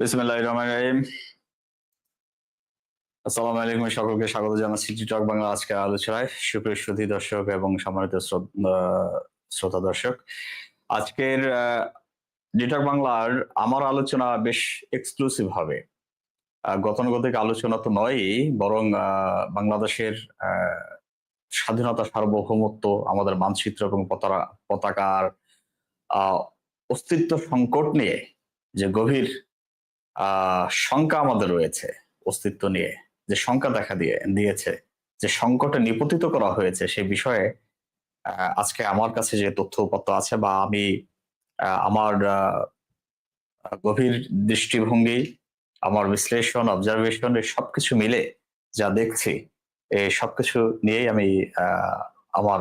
রহিম। আসসালামু আলাইকুম সকলকে, স্বাগত জানাচ্ছি টিটক বাংলা আজকে আলোচনায়। সুপ্রিয় সুধী দর্শক এবং সম্মানিত শ্রোত- দর্শক, আজকের ডিটক বাংলার আমার আলোচনা বেশ এক্সক্লুসিভ হবে। গতানুগতিক আলোচনা তো নয়ই, বরং বাংলাদেশের স্বাধীনতা সার্বভৌমত্ব, আমাদের মানচিত্র এবং পতাকা, পতাকার অস্তিত্ব সংকট নিয়ে যে গভীর শঙ্কা আমাদের রয়েছে অস্তিত্ব নিয়ে। যে শঙ্কা দেখা দিয়ে, দিয়েছে, যে সংকটে নিপতিত করা হয়েছে সেই বিষয়ে আজকে আমার কাছে যে তথ্য উপাত্ত আছে বা আমি আমার গভীর দৃষ্টিভঙ্গি, আমার বিশ্লেষণ অবজারভেশন সবকিছু মিলে যা দেখছি, এই সবকিছু নিয়েই আমি আমার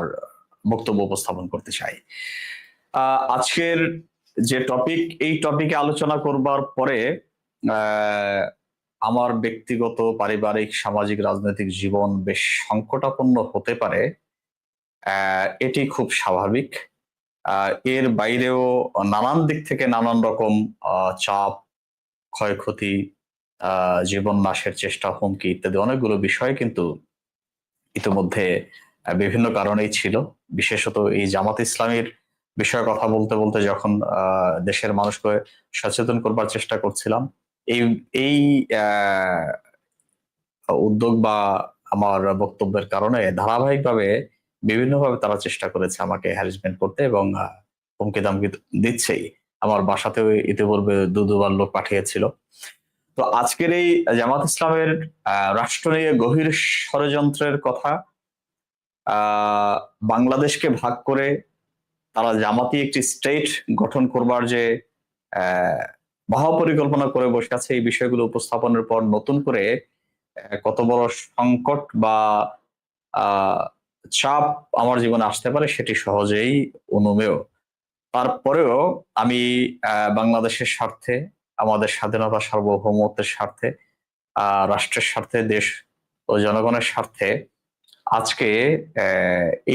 বক্তব্য উপস্থাপন করতে চাই। আজকের যে টপিক এই টপিকে আলোচনা করবার পরে আমার ব্যক্তিগত, পারিবারিক, সামাজিক, রাজনৈতিক জীবন বেশ সংকটাপন্ন হতে পারে। এটি খুব স্বাভাবিক। এর বাইরেও নানান দিক থেকে নানান রকম চাপ, ক্ষয়ক্ষতি জীবন নাশের চেষ্টা, হুমকি ইত্যাদি অনেকগুলো বিষয় কিন্তু ইতিমধ্যে বিভিন্ন কারণেই ছিল। বিশেষত এই জামাত ইসলামের বিষয়ে কথা বলতে বলতে যখন দেশের মানুষকে সচেতন করবার চেষ্টা করছিলাম এই এই উদ্যোগ বা আমার বক্তব্যের কারণে ধারাবাহিকভাবে বিভিন্নভাবে তারা চেষ্টা করেছে আমাকে হ্যারাসমেন্ট করতে এবং হুমকি দামকি দিচ্ছেই। আমার বাসাতেও ইতিপূর্বে দু দুবার লোক পাঠিয়েছিল। তো আজকের এই জামাত ইসলামের রাষ্ট্র নিয়ে গভীর ষড়যন্ত্রের কথা বাংলাদেশকে ভাগ করে তারা জামাতি একটি স্টেট গঠন করবার যে মহাপরিকল্পনা করে বসে আছে এই বিষয়গুলো উপস্থাপনের পর নতুন করে কত বড় সংকট বা চাপ আমার জীবনে আসতে পারে সেটি সহজেই অনুমেয়। তারপরেও আমি বাংলাদেশের স্বার্থে, আমাদের স্বাধীনতা সার্বভৌমত্বের স্বার্থে রাষ্ট্রের স্বার্থে, দেশ ও জনগণের স্বার্থে আজকে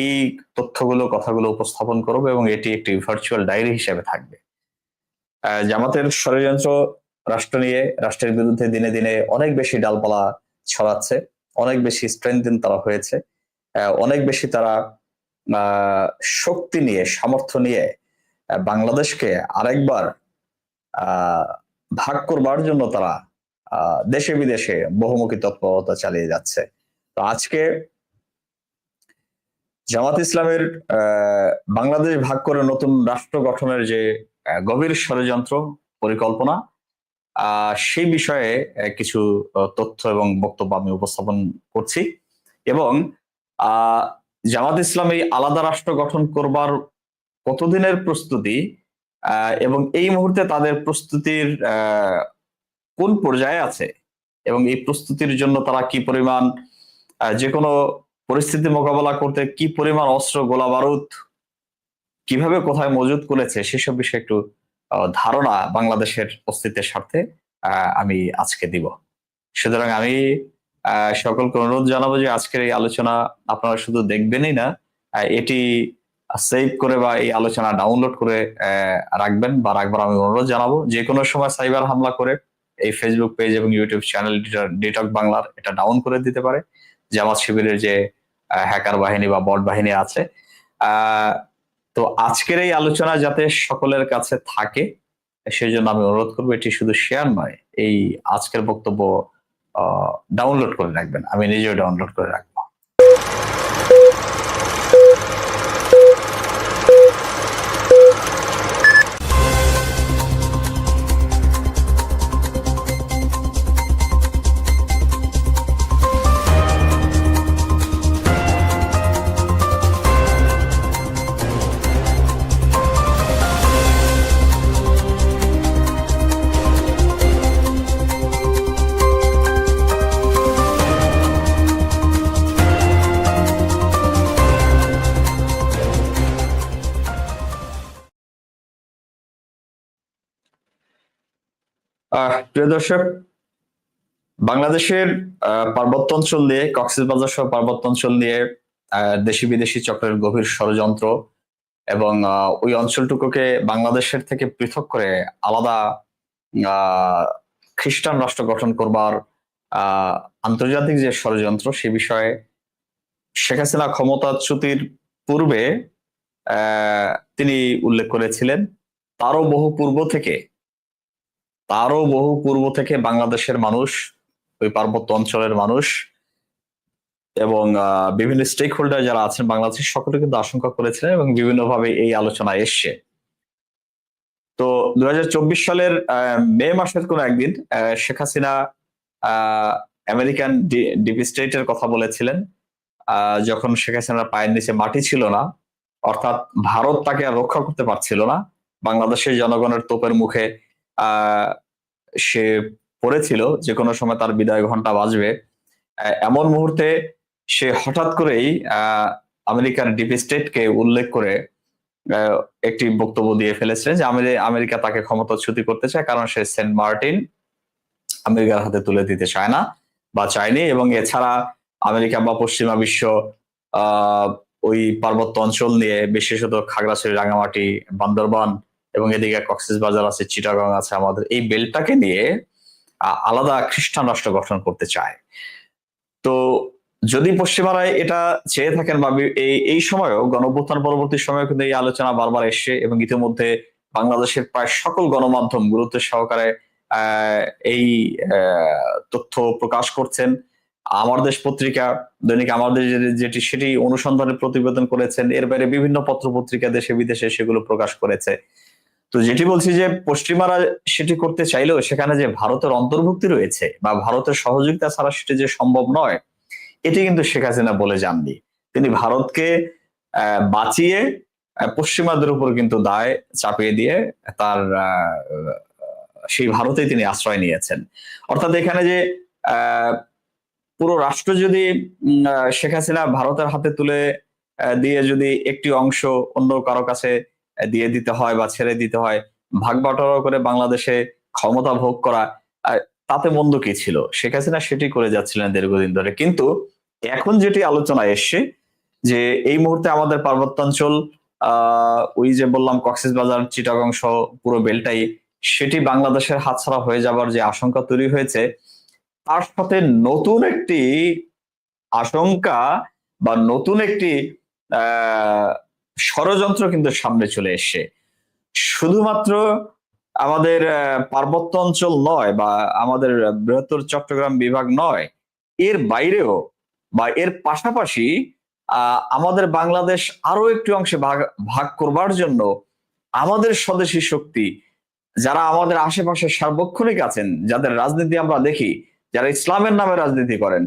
এই তথ্যগুলো, কথাগুলো উপস্থাপন করব এবং এটি একটি ভার্চুয়াল ডায়েরি হিসেবে থাকবে। জামাতের ষড়যন্ত্র রাষ্ট্র নিয়ে, রাষ্ট্রের বিরুদ্ধে দিনে দিনে অনেক বেশি ডালপালা ছড়াচ্ছে, অনেক বেশি স্ট্রেংথেন তারা হয়েছে অনেক বেশি তারা শক্তি নিয়ে, সামর্থ্য নিয়ে বাংলাদেশকে আরেকবার ভাগ করবার জন্য তারা দেশে বিদেশে বহুমুখী তৎপরতা চালিয়ে যাচ্ছে। তো আজকে জামাত ইসলামের বাংলাদেশ ভাগ করে নতুন রাষ্ট্র গঠনের যে গভীর ষড়যন্ত্র, পরিকল্পনা সেই বিষয়ে কিছু তথ্য এবং বক্তব্য আমি উপস্থাপন করছি এবং জামাত ইসলাম এই আলাদা রাষ্ট্র গঠন করবার কতদিনের প্রস্তুতি এবং এই মুহূর্তে তাদের প্রস্তুতির কোন পর্যায়ে আছে এবং এই প্রস্তুতির জন্য তারা কি পরিমাণ যে কোনো পরিস্থিতি মোকাবেলা করতে কি পরিমাণ অস্ত্র, গোলা বারুদ কীভাবে কোথায় মজুত করেছে সেসব বিষয়ে একটু ধারণা বাংলাদেশের অস্তিত্বের স্বার্থে আমি আজকে দিব। সুতরাং আমি সকলকে অনুরোধ জানাব যে আজকের এই আলোচনা আপনারা শুধু দেখবেনই না এটি সেভ করে বা এই আলোচনা ডাউনলোড করে রাখবেন বা রাখবার আমি অনুরোধ জানাব। যে কোনো সময় সাইবার হামলা করে এই ফেসবুক পেজ এবং ইউটিউব চ্যানেল ডিটক বাংলার এটা ডাউন করে দিতে পারে। জামাত শিবিরের যে হ্যাকার বাহিনী বা বট বাহিনী আছে। তো আজকের এই আলোচনা যাতে সকলের কাছে থাকে সেই জন্য আমি অনুরোধ করব এটি শুধু শেয়ার নয়, এই আজকের বক্তব্য ডাউনলোড করে রাখবেন। আমি নিজেও ডাউনলোড করে রাখব। প্রিয় দর্শক বাংলাদেশের পার্বত্য অঞ্চল দিয়ে কক্সবাজার সহ পার্বত্য অঞ্চল আহ, দেশি বিদেশি চক্রের গভীর ষড়যন্ত্র এবং ওই অঞ্চলটুকুকে বাংলাদেশের থেকে পৃথক করে আলাদা খ্রিস্টান রাষ্ট্র গঠন করবার আন্তর্জাতিক যে ষড়যন্ত্র সে বিষয়ে শেখ হাসিনা ক্ষমতাচ্যুতির পূর্বে তিনি উল্লেখ করেছিলেন। তারও বহু পূর্ব থেকে তারও বহু পূর্ব থেকে বাংলাদেশের মানুষ, ওই পার্বত্য অঞ্চলের মানুষ এবং বিভিন্ন স্টেক হোল্ডার যারা আছেন বাংলাদেশের সকলে কিন্তু আশঙ্কা করেছিলেন এবং বিভিন্নভাবে এই আলোচনা এসছে। তো দুই হাজার চব্বিশ সালের মে মাসের কোন একদিন শেখ হাসিনা আমেরিকান ডিপি স্টেটের কথা বলেছিলেন। যখন শেখ হাসিনার পায়ের নিচে মাটি ছিল না, অর্থাৎ ভারত তাকে আর রক্ষা করতে পারছিল না, বাংলাদেশের জনগণের তোপের মুখে সে পড়েছিল যে কোনো সময় তার বিদায় ঘণ্টা বাজবে। এমন মুহূর্তে সে হঠাৎ করেই আমেরিকার ডিপি স্টেটকে উল্লেখ করে একটি বক্তব্য দিয়ে ফেলেছিলেন যে আমে- আমেরিকা তাকে ক্ষমতাচ্যুতি করতে চায় কারণ সে সেন্ট মার্টিন আমেরিকার হাতে তুলে দিতে চায় না বা চায়নি এবং এছাড়া আমেরিকা বা পশ্চিমা বিশ্ব আহ ওই পার্বত্য অঞ্চল নিয়ে বিশেষত খাগড়াছড়ি রাঙামাটি বান্দরবান এবং এদিকে কক্সেস বাজার আছে চিটাগং আছে, আমাদের এই বেলটাকে নিয়ে আলাদা খ্রিস্টান রাষ্ট্র গঠন করতে চায়। তো যদি পশ্চিমারা এটা চেয়ে থাকেন বা এই এই সময়ও গণঅভ্যুত্থান পরবর্তী সময়ে কিন্তু এই আলোচনা বারবার এসছে এবং ইতিমধ্যে বাংলাদেশের প্রায় সকল গণমাধ্যম গুরুত্ব সহকারে এই তথ্য প্রকাশ করছেন। আমার দেশ পত্রিকা, দৈনিক আমার দেশ যেটি, সেটি অনুসন্ধানের প্রতিবেদন করেছেন। এর বাইরে বিভিন্ন পত্র পত্রিকা দেশে বিদেশে সেগুলো প্রকাশ করেছে। তো যেটি বলছি যে পশ্চিমারা সেটি করতে চাইলেও সেখানে যে ভারতের অন্তর্ভুক্তি রয়েছে বা ভারতের সহযোগিতা ছাড়া সেটি যে সম্ভব নয়, এটি কিন্তু শেখ হাসিনা বলে যাননি। তিনি ভারতকে বাঁচিয়ে পশ্চিমাদের উপর কিন্তু দায় চাপিয়ে দিয়ে তার সেই ভারতেই তিনি আশ্রয় নিয়েছেন। অর্থাৎ এখানে যে পুরো রাষ্ট্র যদি শেখ হাসিনা ভারতের হাতে তুলে দিয়ে যদি একটি অংশ অন্য কারও কাছে দিয়ে দিতে হয় বা ছেড়ে দিতে হয়, ভাগ করে বাংলাদেশে ক্ষমতা ভোগ করা তাতে মন্দ কি ছিল? শেখ হাসিনা সেটি করে যাচ্ছিলেন দীর্ঘদিন ধরে। কিন্তু এখন যেটি আলোচনা এসছে, যে এই মুহূর্তে আমাদের পার্বত্যাঞ্চল, আহ, ওই যে বললাম কক্সেস বাজার চিটাগং সহ পুরো বেলটাই, সেটি বাংলাদেশের হাতছাড়া হয়ে যাবার যে আশঙ্কা তৈরি হয়েছে, তার সাথে নতুন একটি আশঙ্কা বা নতুন একটি, আহ ষড়যন্ত্র কিন্তু সামনে চলে এসছে। শুধুমাত্র আমাদের পার্বত্য অঞ্চল নয় বা আমাদের বৃহত্তর চট্টগ্রাম বিভাগ নয়, এর বাইরেও বা এর পাশাপাশি আমাদের বাংলাদেশ আরও একটি অংশে ভাগ ভাগ করবার জন্য আমাদের স্বদেশী শক্তি, যারা আমাদের আশেপাশে সার্বক্ষণিক আছেন, যাদের রাজনীতি আমরা দেখি, যারা ইসলামের নামে রাজনীতি করেন,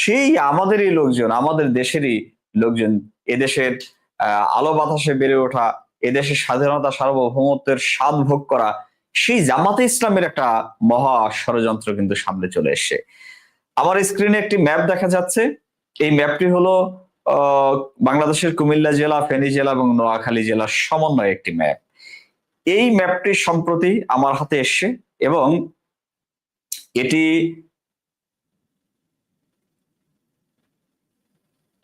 সেই আমাদেরই লোকজন, আমাদের দেশেরই লোকজন, এদেশের আলো বাতাসে বেড়ে ওঠা, এদেশের স্বাধীনতা, সার্বভৌমত্বের স্বাদ ভোগ করা, সেই জামাতে ইসলামের একটা মহা ষড়যন্ত্র কিন্তু সামনে চলে এসছে। আমার স্ক্রিনে একটি ম্যাপ দেখা যাচ্ছে। এই ম্যাপটি হলো বাংলাদেশের কুমিল্লা জেলা, ফেনী জেলা এবং নোয়াখালী জেলার সমন্বয় একটি ম্যাপ এই ম্যাপটি সম্প্রতি আমার হাতে এসছে এবং এটি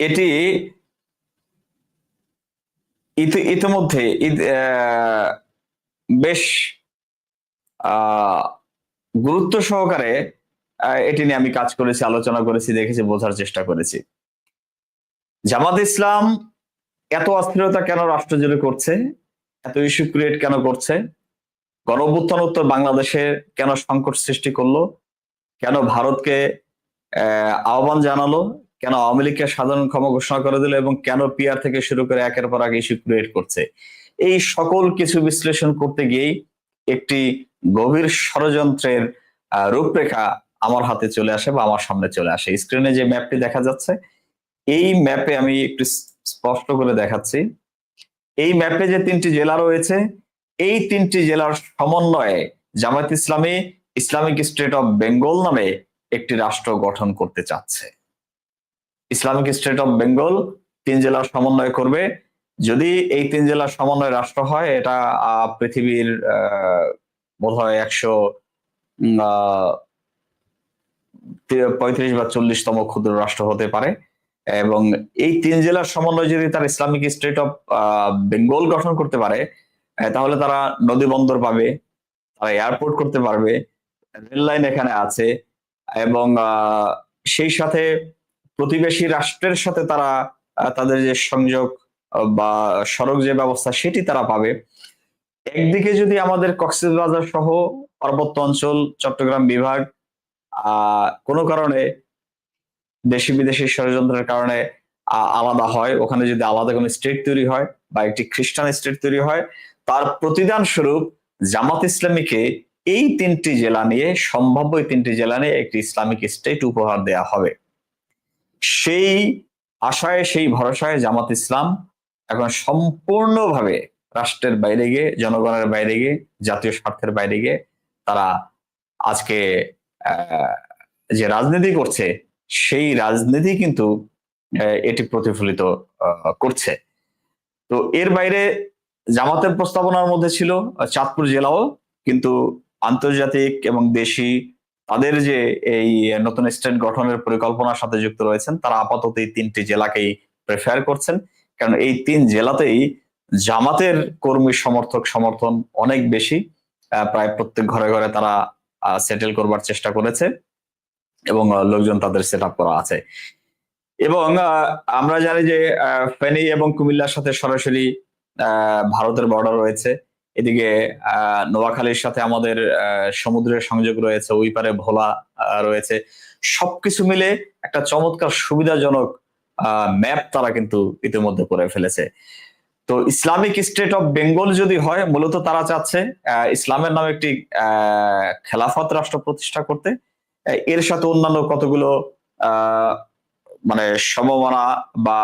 এটি ইতিমধ্যে বেশ গুরুত্ব সহকারে এটি নিয়ে আমি কাজ করেছি আলোচনা করেছি দেখেছি বোঝার চেষ্টা করেছি। জামাত ইসলাম এত অস্থিরতা কেন রাষ্ট্র জুড়ে করছে? এত ইস্যু ক্রিয়েট কেন করছে? গণ উত্তর বাংলাদেশে কেন সংকট সৃষ্টি করল? কেন ভারতকে আহ, আহ্বান জানালো? কেন আওয়ামী লীগকে সাধারণ ক্ষমা ঘোষণা করে দিল এবং কেন পিআর থেকে শুরু করে একের পর এক ইস্যু ক্রিয়েট করছে? এই সকল কিছু বিশ্লেষণ করতে গিয়েই একটি গভীর ষড়যন্ত্রের রূপরেখা আমার হাতে চলে আসে বা আমার সামনে চলে আসে। স্ক্রিনে যে ম্যাপটি দেখা যাচ্ছে, এই ম্যাপে আমি একটু স্পষ্ট করে দেখাচ্ছি। এই ম্যাপে যে তিনটি জেলা রয়েছে, এই তিনটি জেলার সমন্বয়ে জামায়াত ইসলামী ইসলামিক স্টেট অফ বেঙ্গল নামে একটি রাষ্ট্র গঠন করতে চাচ্ছে। ইসলামিক স্টেট অফ বেঙ্গল তিন জেলার সমন্বয় করবে। যদি এই তিন জেলার সমন্বয় রাষ্ট্র হয়, এটা পৃথিবীর বোধ হয় একশো পঁয়ত্রিশ বা চল্লিশতম ক্ষুদ্র রাষ্ট্র হতে পারে। এবং এই তিন জেলার সমন্বয় যদি তারা ইসলামিক স্টেট অফ বেঙ্গল গঠন করতে পারে তাহলে তারা নদী বন্দর পাবে, তারা এয়ারপোর্ট করতে পারবে, রেল লাইন এখানে আছে, এবং সেই সাথে প্রতিবেশী রাষ্ট্রের সাথে তারা তাদের যে সংযোগ বা সড়ক যে ব্যবস্থা সেটি তারা পাবে। একদিকে যদি আমাদের কক্সবাজার সহ পার্বত্য অঞ্চল, চট্টগ্রাম বিভাগ কোনো কারণে দেশি বিদেশি ষড়যন্ত্রের কারণে আলাদা হয়, ওখানে যদি আলাদা কোনো স্টেট তৈরি হয় বা একটি খ্রিস্টান স্টেট তৈরি হয়, তার প্রতিদান স্বরূপ জামাত ইসলামীকে এই তিনটি জেলা নিয়ে, সম্ভাব্য তিনটি জেলা নিয়ে একটি ইসলামিক স্টেট উপহার দেয়া হবে। সেই আশায়, সেই ভরসায় জামাত ইসলাম এখন সম্পূর্ণভাবে রাষ্ট্রের বাইরে গিয়ে, জনগণের বাইরে গিয়ে, জাতীয় স্বার্থের বাইরে গিয়ে তারা আজকে যে রাজনীতি করছে, সেই রাজনীতি কিন্তু এটি প্রতিফলিত করছে। তো এর বাইরে জামাতের প্রস্তাবনার মধ্যে ছিল, চাঁদপুর জেলাও কিন্তু আন্তর্জাতিক এবং দেশি তাদের যে এই নতুন স্টেট গঠনের পরিকল্পনার সাথে যুক্ত রয়েছেন, তারা আপাতত এই তিনটি জেলাকেই প্রেফার করছেন। কারণ এই তিন জেলাতেই জামাতের কর্মী সমর্থক সমর্থন অনেক বেশি প্রায় প্রত্যেক ঘরে ঘরে তারা সেটেল করবার চেষ্টা করেছে এবং লোকজন তাদের সেট আপ করা আছে। এবং আমরা জানি যে ফেনী এবং কুমিল্লার সাথে সরাসরি ভারতের বর্ডার রয়েছে। এদিকে আহ, নোয়াখালীর সাথে আমাদের সমুদ্রের সংযোগ রয়েছে ওই পারে ভোলা রয়েছে। সবকিছু মিলে একটা চমৎকার সুবিধাজনক ম্যাপ তারা কিন্তু ইতিমধ্যে করে ফেলেছে। তো ইসলামিক স্টেট অফ বেঙ্গল যদি হয় মূলত তারা চাচ্ছে ইসলামের নামে একটি খেলাফত রাষ্ট্র প্রতিষ্ঠা করতে। এর সাথে অন্যান্য কতগুলো মানে সমমনা বা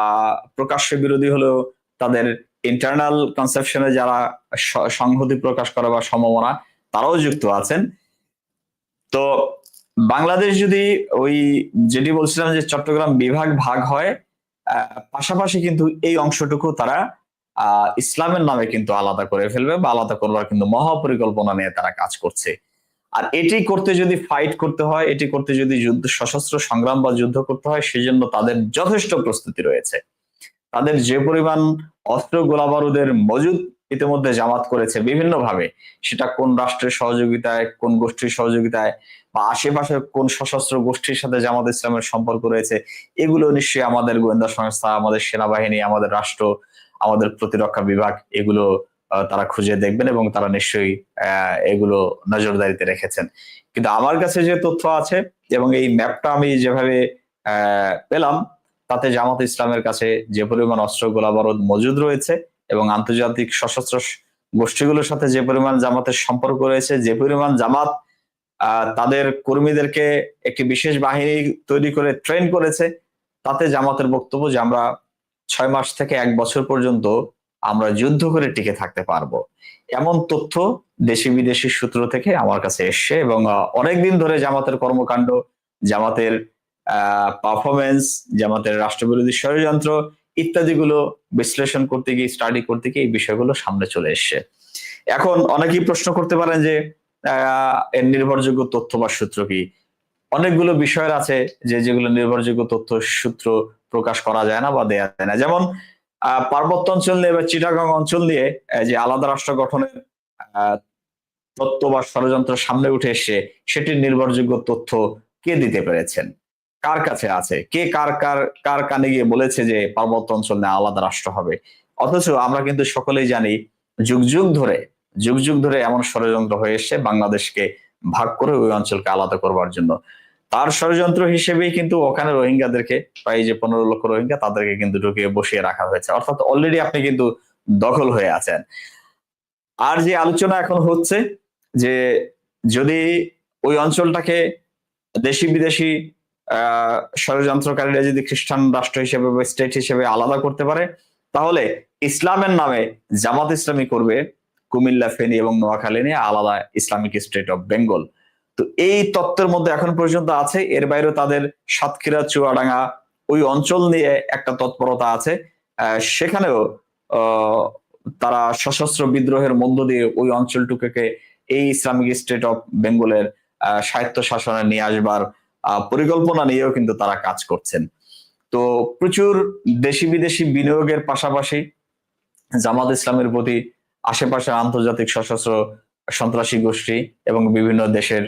প্রকাশ্য বিরোধী হলেও তাদের ইন্টারনাল কনসেপশনে যারা সংহতি প্রকাশ করে বা সমমনা, তারাও যুক্ত আছেন। তো বাংলাদেশ যদি ওই যেটি বলছিলাম যে চট্টগ্রাম বিভাগ ভাগ হয় পাশাপাশি কিন্তু এই অংশটুকু তারা ইসলামের নামে কিন্তু আলাদা করে ফেলবে বা আলাদা করবার কিন্তু মহাপরিকল্পনা নিয়ে তারা কাজ করছে। আর এটি করতে যদি ফাইট করতে হয়, এটি করতে যদি যুদ্ধ, সশস্ত্র সংগ্রাম বা যুদ্ধ করতে হয়, সেজন্য তাদের যথেষ্ট প্রস্তুতি রয়েছে। তাদের যে পরিমাণ অস্ত্র গোলাবারুদের মজুদ ইতিমধ্যে জামাত করেছে বিভিন্ন ভাবে সেটা কোন রাষ্ট্রের সহযোগিতায়, কোন গোষ্ঠীর সহযোগিতায়, বা আশেপাশে কোন সশস্ত্র গোষ্ঠীর সাথে জামাত ইসলামের সম্পর্ক রয়েছে, এগুলো নিশ্চয়ই আমাদের গোয়েন্দা সংস্থা, আমাদের সেনাবাহিনী, আমাদের রাষ্ট্র, আমাদের প্রতিরক্ষা বিভাগ এগুলো তারা খুঁজে দেখবেন এবং তারা নিশ্চয়ই এগুলো নজরদারিতে রেখেছেন। কিন্তু আমার কাছে যে তথ্য আছে এবং এই ম্যাপটা আমি যেভাবে পেলাম তাতে জামাত ইসলামের কাছে যে পরিমাণ অস্ত্র গোলাবারুদ মজুদ রয়েছে এবং আন্তর্জাতিক সশস্ত্র গোষ্ঠীগুলোর সাথে যে পরিমাণ জামাতের সম্পর্ক রয়েছে, যে পরিমাণ জামাত তাদের কর্মীদেরকে একটি বিশেষ বাহিনী তৈরি করে ট্রেন করেছে, তাতে জামাতের বক্তব্য যে আমরা ছয় মাস থেকে এক বছর পর্যন্ত আমরা যুদ্ধ করে টিকে থাকতে পারব। এমন তথ্য দেশি বিদেশি সূত্র থেকে আমার কাছে এসছে এবং অনেকদিন ধরে জামাতের কর্মকাণ্ড, জামাতের পারফরমেন্স জামাতের রাষ্ট্রবিরোধী ষড়যন্ত্র ইত্যাদিগুলো বিশ্লেষণ করতে গিয়ে স্টাডি করতে গিয়ে এই বিষয়গুলো সামনে চলে এসছে। এখন অনেকেই প্রশ্ন করতে পারেন যে এর নির্ভরযোগ্য তথ্য বা সূত্র কি? অনেকগুলো বিষয় আছে যে, যেগুলো নির্ভরযোগ্য তথ্য, সূত্র প্রকাশ করা যায় না বা দেয়া যায় না। যেমন পার্বত্য অঞ্চল নিয়ে বা চিটাগাং অঞ্চল নিয়ে যে আলাদা রাষ্ট্র গঠনের তত্ত্ব বা ষড়যন্ত্র সামনে উঠে এসে সেটির নির্ভরযোগ্য তথ্য কে দিতে পেরেছেন? কার কাছে আছে? কে কার কার কার কানে গিয়ে বলেছে যে পার্বত্য অঞ্চল নিয়ে আলাদা রাষ্ট্র হবে? অথচ আমরা কিন্তু সকলেই জানি, যুগ যুগ ধরে, যুগ যুগ ধরে এমন ষড়যন্ত্র হয়ে এসছে বাংলাদেশকে ভাগ করে ওই অঞ্চলকে আলাদা করবার জন্য। তার ষড়যন্ত্র হিসেবেই কিন্তু ওখানে রোহিঙ্গাদেরকে, প্রায় যে পনেরো লক্ষ রোহিঙ্গা, তাদেরকে কিন্তু ঢুকিয়ে বসিয়ে রাখা হয়েছে। অর্থাৎ অলরেডি আপনি কিন্তু দখল হয়ে আছেন। আর যে আলোচনা এখন হচ্ছে, যে যদি ওই অঞ্চলটাকে দেশি বিদেশি ষড়যন্ত্রকারীরা যদি খ্রিস্টান রাষ্ট্র হিসেবে বা স্টেট হিসেবে আলাদা করতে পারে তাহলে ইসলামের নামে জামাত ইসলামী করবে কুমিল্লা ফেনী এবং নোয়াখালী নিয়ে আলাদা ইসলামিক স্টেট অফ বেঙ্গল তো এই তত্ত্বের মধ্যে এখন পর্যন্ত আছে এর বাইরেও তাদের সাতক্ষীরা চুয়াডাঙ্গা ওই অঞ্চল নিয়ে একটা তৎপরতা আছে। সেখানেও তারা সশস্ত্র বিদ্রোহের মধ্য দিয়ে ওই অঞ্চলটুকুকে এই ইসলামিক স্টেট অফ বেঙ্গলের আহ, স্বায়ত্ত শাসনে নিয়ে আসবার পরিকল্পনা নিয়েও কিন্তু তারা কাজ করছেন। তো প্রচুর দেশি বিদেশি বিনিয়োগের পাশাপাশি জামাত ইসলামের প্রতি আশেপাশে আন্তর্জাতিক সশস্ত্র সন্ত্রাসী গোষ্ঠী এবং বিভিন্ন দেশের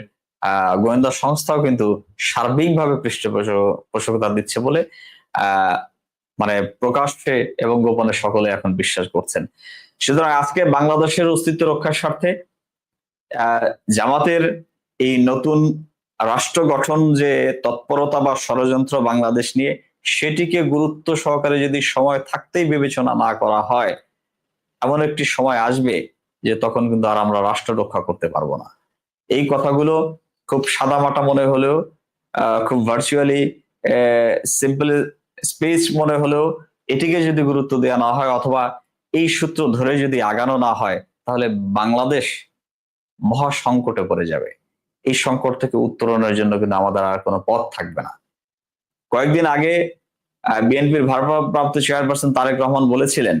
গোয়েন্দা সংস্থাও কিন্তু সার্বিকভাবে পৃষ্ঠপোষকতা দিচ্ছে বলে মানে প্রকাশ্যে এবং গোপনে সকলে এখন বিশ্বাস করছেন। সুতরাং আজকে বাংলাদেশের অস্তিত্ব রক্ষার স্বার্থে জামাতের এই নতুন রাষ্ট্র গঠন যে তৎপরতা বা ষড়যন্ত্র বাংলাদেশ নিয়ে, সেটিকে গুরুত্ব সহকারে যদি সময় থাকতেই বিবেচনা না করা হয়, এমন একটি সময় আসবে যে তখন কিন্তু আর আমরা রাষ্ট্র রক্ষা করতে পারব না। এই কথাগুলো খুব সাদামাটা মনে হলেও খুব ভার্চুয়ালি সিম্পল স্পেস মনে হলেও এটিকে যদি গুরুত্ব দেওয়া না হয় অথবা এই সূত্র ধরে যদি আগানো না হয়, তাহলে বাংলাদেশ মহা সংকটে পড়ে যাবে। এই সংকট থেকে উত্তরণের জন্য কিন্তু আমাদের আর কোনো পথ থাকবে না। কয়েকদিন আগে বিএনপির ভারপ্রাপ্ত চেয়ারপারসন তারেক রহমান বলেছিলেন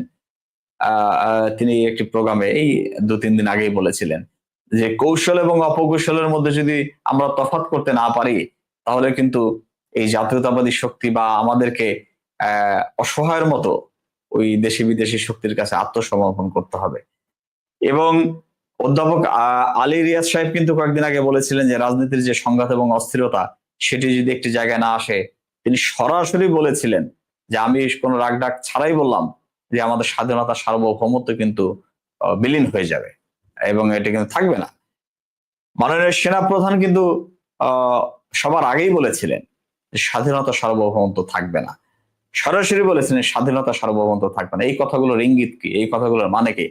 তিনি একটি প্রোগ্রামে এই দু তিন দিন আগেই বলেছিলেন যে, কৌশল এবং অপকৌশলের মধ্যে যদি আমরা তফাৎ করতে না পারি, তাহলে কিন্তু এই জাতীয়তাবাদী শক্তি বা আমাদেরকে অসহায়ের মতো ওই দেশি বিদেশি শক্তির কাছে আত্মসমর্পণ করতে হবে। এবং অধ্যাপক আলী রিয়াজ সাহেব কিন্তু কয়েকদিন আগে বলেছিলেন যে রাজনীতির যে সংঘাত এবং অস্থিরতা, সেটি যদি একটি জায়গায় না আসে, তিনি সরাসরি বলেছিলেন যে আমি কোনো রাগ ডাক ছাড়াই বললাম যে আমাদের স্বাধীনতা সার্বভৌমত্ব কিন্তু বিলীন হয়ে যাবে এবং এটি কিন্তু থাকবে না। মাননীয় সেনা প্রধান কিন্তু সবার আগেই বলেছিলেন যে স্বাধীনতা সার্বভৌমত্ব থাকবে না। সরাসরি বলেছিলেন স্বাধীনতা সার্বভৌমত্ব থাকবে না। এই কথাগুলোর ইঙ্গিত কি? এই কথাগুলোর মানে কি?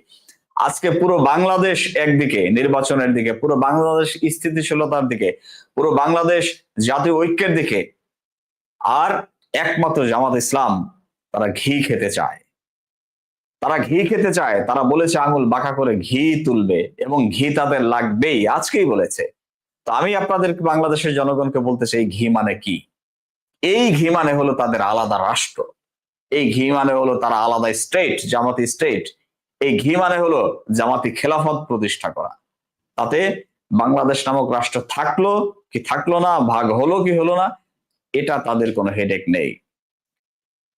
আজকে পুরো বাংলাদেশ একদিকে, নির্বাচনের দিকে, পুরো বাংলাদেশ স্থিতিশীলতার দিকে, পুরো বাংলাদেশ জাতীয় ঐক্যের দিকে। আর একমাত্র জামাত ইসলাম, তারা ঘি খেতে চায়। তারা ঘি খেতে চায়, তারা বলেছে আঙুল বাঁকা করে ঘি তুলবে এবং ঘি তাদের লাগবেই, আজকেই বলেছে। তো আমি আপনাদের বাংলাদেশের জনগণকে বলতে চাই, ঘি মানে কি? এই ঘি মানে হলো তাদের আলাদা রাষ্ট্র। এই ঘি মানে হলো তারা আলাদা স্টেট জামাতি স্টেট এই ঘি মানে হলো জামাতি খেলাফত প্রতিষ্ঠা করা। তাতে বাংলাদেশ নামক রাষ্ট্র থাকল কি থাকল না, ভাগ হলো কি হলো না, এটা তাদের কোনো হেডেক নেই।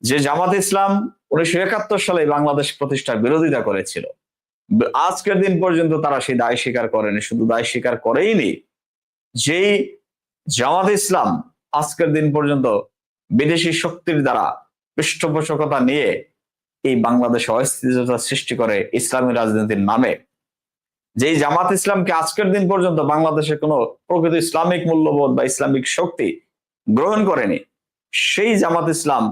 যে জামাত ইসলাম উনিশশো একাত্তর সালে বাংলাদেশ প্রতিষ্ঠার বিরোধিতা করেছিল, আজকের দিন পর্যন্ত তারা সেই দায় স্বীকার করেনি, শুধু দায় স্বীকার করেইনি, যেই জামাত ইসলাম আজকের দিন পর্যন্ত বিদেশি শক্তির দ্বারা পৃষ্ঠপোষকতা নিয়ে এই বাংলাদেশে অস্থিরতা সৃষ্টি করে ইসলামী রাজনীতির নামে। যেই জামাত ইসলামকে আজকের দিন পর্যন্ত বাংলাদেশে কোনো প্রকৃত ইসলামিক মূল্যবোধ বা ইসলামিক শক্তি গ্রহণ করেনি, সেই জামাত ইসলাম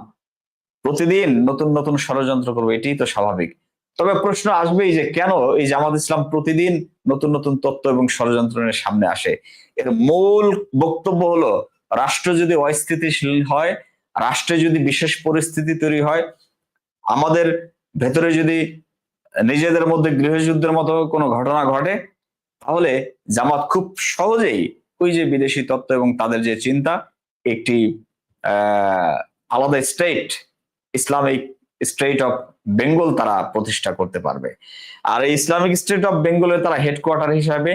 প্রতিদিন নতুন নতুন ষড়যন্ত্র করবে, এটাই তো স্বাভাবিক। তবে প্রশ্ন আসবেই যে কেন এই জামাত ইসলাম প্রতিদিন নতুন নতুন তত্ত্ব এবং ষড়যন্ত্র নিয়ে সামনে আসে? এর মূল বক্তব্য হলো, রাষ্ট্র যদি অস্থিতিশীল হয়, রাষ্ট্রে যদি বিশেষ পরিস্থিতি তৈরি হয় আমাদের ভেতরে যদি নিজেদের মধ্যে গৃহযুদ্ধের মতো কোনো ঘটনা ঘটে তাহলে জামাত খুব সহজেই ওই যে বিদেশি তত্ত্ব এবং তাদের যে চিন্তা একটি আহ, আলাদা state Islamic State of Bengal তারা প্রতিষ্ঠা করতে পারবে। আর এই ইসলামিক স্টেট অফ বেঙ্গলের তারা হেডকোয়ার্টার হিসাবে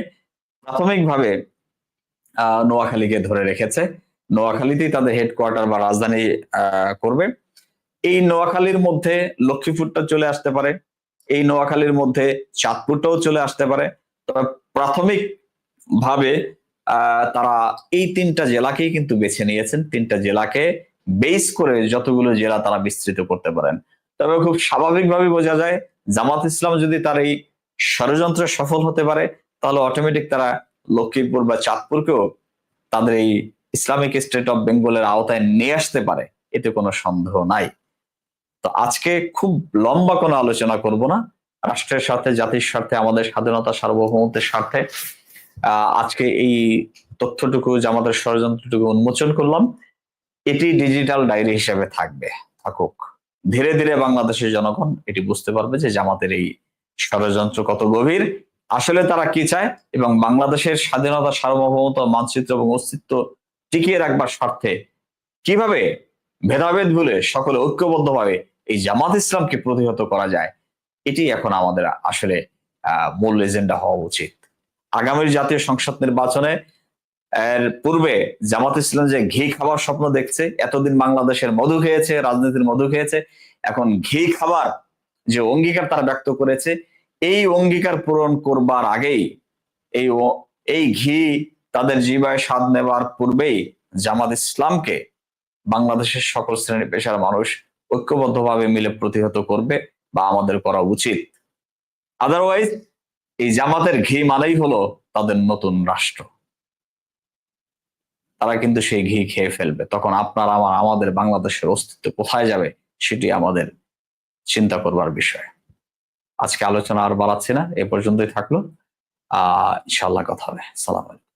প্রাথমিকভাবে নোয়াখালীকে ধরে রেখেছে। নোয়াখালীতেই তাদের হেডকোয়ার্টার বা রাজধানী করবে। এই নোয়াখালীর মধ্যে লক্ষ্মীপুরটা চলে আসতে পারে, এই নোয়াখালীর মধ্যে চাঁদপুরটাও চলে আসতে পারে। তবে প্রাথমিক ভাবে তারা এই তিনটা জেলাকেই কিন্তু বেছে নিয়েছেন। তিনটা জেলাকে বেস করে যতগুলো জেলা তারা বিস্তৃত করতে পারেন। তবে খুব স্বাভাবিকভাবে বোঝা যায়, জামাত ইসলাম যদি তার এই ষড়যন্ত্রে সফল হতে পারে, তাহলে অটোমেটিক তারা লক্ষ্মীপুর বা চাঁদপুরকেও তাদের এই ইসলামিক স্টেট অফ বেঙ্গলের আওতায় নিয়ে আসতে পারে। এতে কোনো সন্দেহ নাই। তো আজকে খুব লম্বা কোনো আলোচনা করব না। রাষ্ট্রের স্বার্থে, জাতির স্বার্থে, আমাদের স্বাধীনতা সার্বভৌমত্বের স্বার্থে আজকে এই তথ্যটুকু আমাদের ষড়যন্ত্রটুকু উন্মোচন করলাম, এটি ডিজিটাল ডায়েরি হিসেবে থাকবে, থাকুক। ধীরে ধীরে বাংলাদেশের জনগণ এটি বুঝতে পারবে যে জামাতের এই ষড়যন্ত্র কত গভীর। আসলে তারা কি চায়? এবং বাংলাদেশের স্বাধীনতা, সার্বভৌমত্ব, মানচিত্র এবং অস্তিত্ব টিকিয়ে রাখবার স্বার্থে কীভাবে ভেদাভেদ ভুলে সকলে ঐক্যবদ্ধভাবে এই জামাত ইসলামকে প্রতিহত করা যায়, এটি এখন আমাদের আসলে মূল এজেন্ডা হওয়া উচিত। আগামীর জাতীয় সংসদ নির্বাচনে, এর পূর্বে জামাত ইসলাম যে ঘি খাবার স্বপ্ন দেখছে, এতদিন বাংলাদেশের মধু খেয়েছে, রাজনীতির মধু খেয়েছে, এখন ঘি খাবার যে অঙ্গীকার তারা ব্যক্ত করেছে, এই অঙ্গীকার পূরণ করবার আগেই, এই এই ঘি তাদের জীবায় স্বাদ নেবার পূর্বেই জামাত ইসলামকে বাংলাদেশের সকল শ্রেণি পেশার মানুষ ঐক্যবদ্ধভাবে মিলে প্রতিহত করবে বা আমাদের করা উচিত। আদারওয়াইজ এই জামাতের ঘি মানেই হলো তাদের নতুন রাষ্ট্র। তারা কিন্তু সেই ঘি খেয়ে ফেলবে। তখন আপনার আমার, আমাদের বাংলাদেশের অস্তিত্ব কোথায় যাবে সেটি আমাদের চিন্তা করবার বিষয়। আজকে আলোচনা আর বাড়াচ্ছি না, এ পর্যন্তই থাকল। আহ ইনশাল্লাহ কথা হবে। সালাম আলাইকুম।